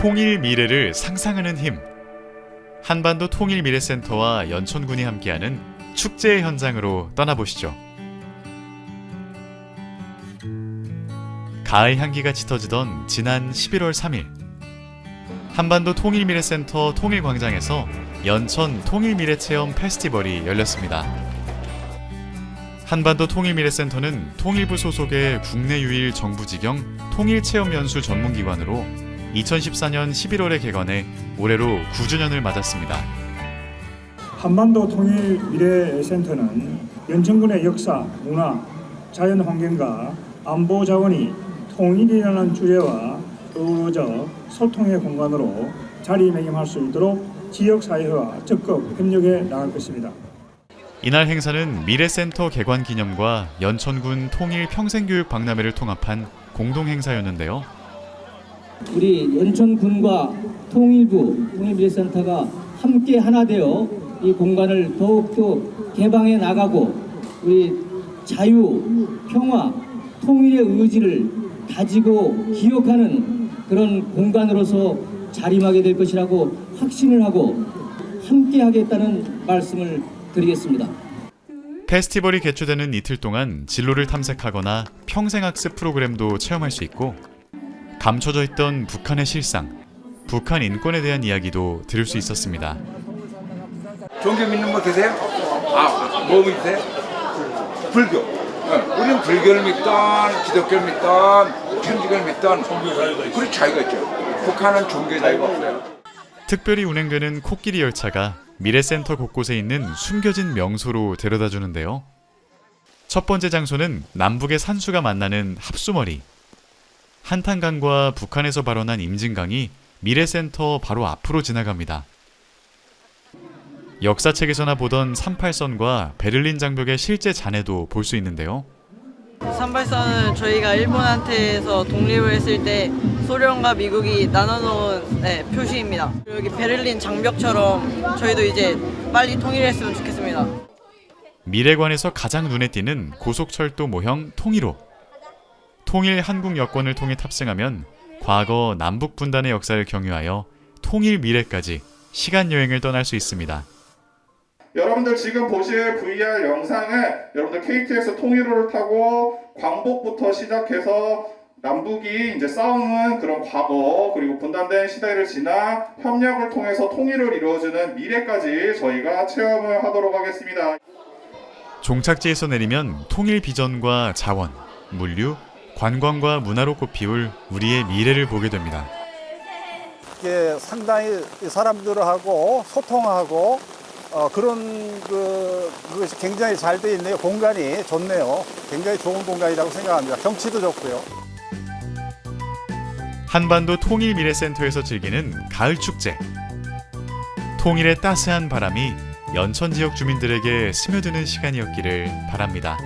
통일 미래를 상상하는 힘. 한반도 통일 미래센터와 연천군이 함께하는 축제 현장으로 떠나보시죠. 가을 향기가 짙어지던 지난 11월 3일. 한반도 통일 미래센터 통일 광장에서 연천 통일 미래 체험 페스티벌이 열렸습니다. 한반도 통일 미래센터는 통일부 소속의 국내 유일 정부직영 통일 체험 연수 전문기관으로 2014년 11월에 개관해 올해로 9주년을 맞았습니다. 한반도 통일 미래센터는 연천군의 역사, 문화, 자연 환경과 안보 자원이 통일이라는 주제와 어우러져 소통의 공간으로 자리매김할 수 있도록 지역 사회와 적극 협력해 나갈 것입니다. 이날 행사는 미래센터 개관 기념과 연천군 통일 평생교육 박람회를 통합한 공동 행사였는데요. 우리 연천군과 통일부 통일미래센터가 함께 하나 되어 이 공간을 더욱더 개방해 나가고 우리 자유, 평화, 통일의 의지를 가지고 기억하는 그런 공간으로서 자림하게 될 것이라고 확신을 하고 함께 하겠다는 말씀을 드리겠습니다. 페스티벌이 개최되는 이틀 동안 진로를 탐색하거나 평생학습 프로그램도 체험할 수 있고 감춰져 있던 북한의 실상, 북한 인권에 대한 이야기도 들을 수 있었습니다. 종교 믿는 거 계세요? 아, 뭐 믿으세요? 불교. 어, 우리는 불교를 믿던, 기독교를 믿던, 천주교를 믿던, 그런 차이가 있죠. 북한은 종교 자유가 없어요. 특별히 운행되는 코끼리 열차가 미래센터 곳곳에 있는 숨겨진 명소로 데려다 주는데요. 첫 번째 장소는 남북의 산수가 만나는 합수머리. 한탄강과 북한에서 발원한 임진강이 미래센터 바로 앞으로 지나갑니다. 역사책에서나 보던 38선과 베를린 장벽의 실제 잔해도 볼 수 있는데요. 산발선은 저희가 일본한테서 독립을 했을 때 소련과 미국이 나눠놓은 네, 표시입니다. 여기 베를린 장벽처럼 저희도 이제 빨리 통일했으면 좋겠습니다. 미래관에서 가장 눈에 띄는 고속철도 모형 통일호. 통일 한국 여권을 통해 탑승하면 과거 남북 분단의 역사를 경유하여 통일 미래까지 시간 여행을 떠날 수 있습니다. 여러분들 지금 보실 VR 영상은 여러분들 KTX 통일호를 타고 광복부터 시작해서 남북이 이제 싸우는 그런 과거 그리고 분단된 시대를 지나 협력을 통해서 통일을 이루어주는 미래까지 저희가 체험을 하도록 하겠습니다. 종착지에서 내리면 통일 비전과 자원, 물류, 관광과 문화로 꽃피울 우리의 미래를 보게 됩니다. 이게 상당히 사람들하고 소통하고 어, 그런 그, 그것이 굉장히 잘 돼 있네요. 공간이 좋네요. 굉장히 좋은 공간이라고 생각합니다. 경치도 좋고요. 한반도 통일 미래센터에서 즐기는 가을 축제. 통일의 따스한 바람이 연천 지역 주민들에게 스며드는 시간이었기를 바랍니다.